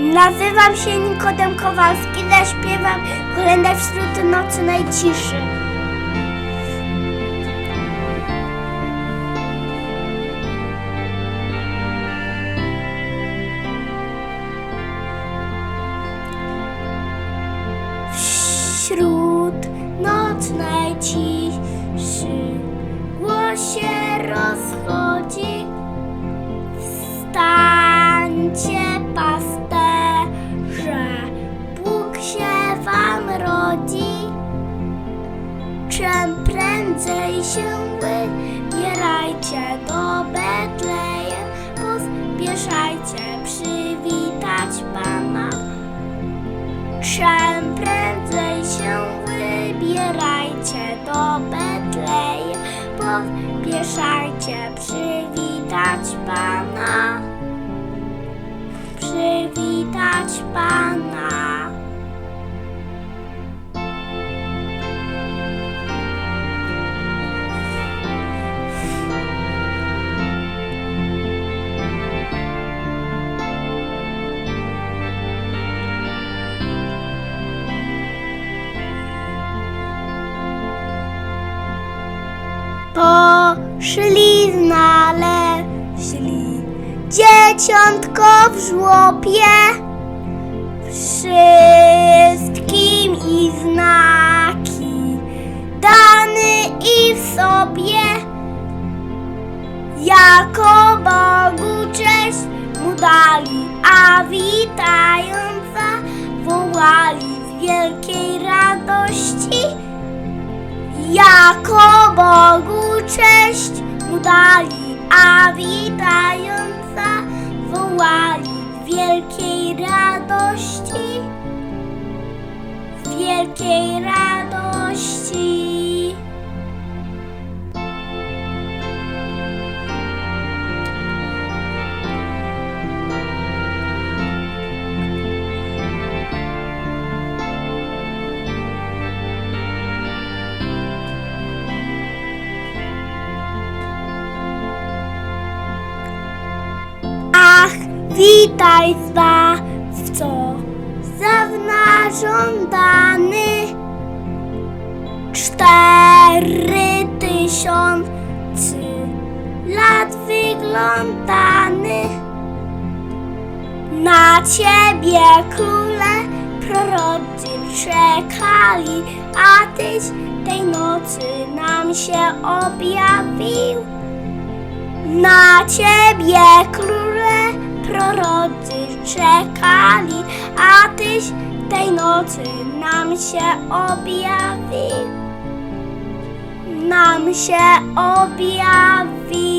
Nazywam się Nikodem Kowalski, zaśpiewam kolędę wśród nocy najciszy. Wśród nocnej ciszy głos się rozchodzi. Czym prędzej się wybierajcie do Betlejem, pospieszajcie przywitać Pana. Czym prędzej się wybierajcie do Betlejem, pospieszajcie przywitać Pana. Przywitać Pana. Poszli znaleźli dzieciątko w żłopie. Wszystkim i znaki dany i w sobie. Jako Bogu cześć mu dali, a witająca wołali z wielkiej radości. Jako Bogu cześć mu dali, a witająca wołali w wielkiej radości, w wielkiej radości. Witaj zbawco, zawna żądany. Cztery tysiące lat wyglądany. Na ciebie króle prorocy czekali, a tyś tej nocy nam się objawił. Na ciebie króle prorocy czekali, a tyś tej nocy nam się objawił. Nam się objawił.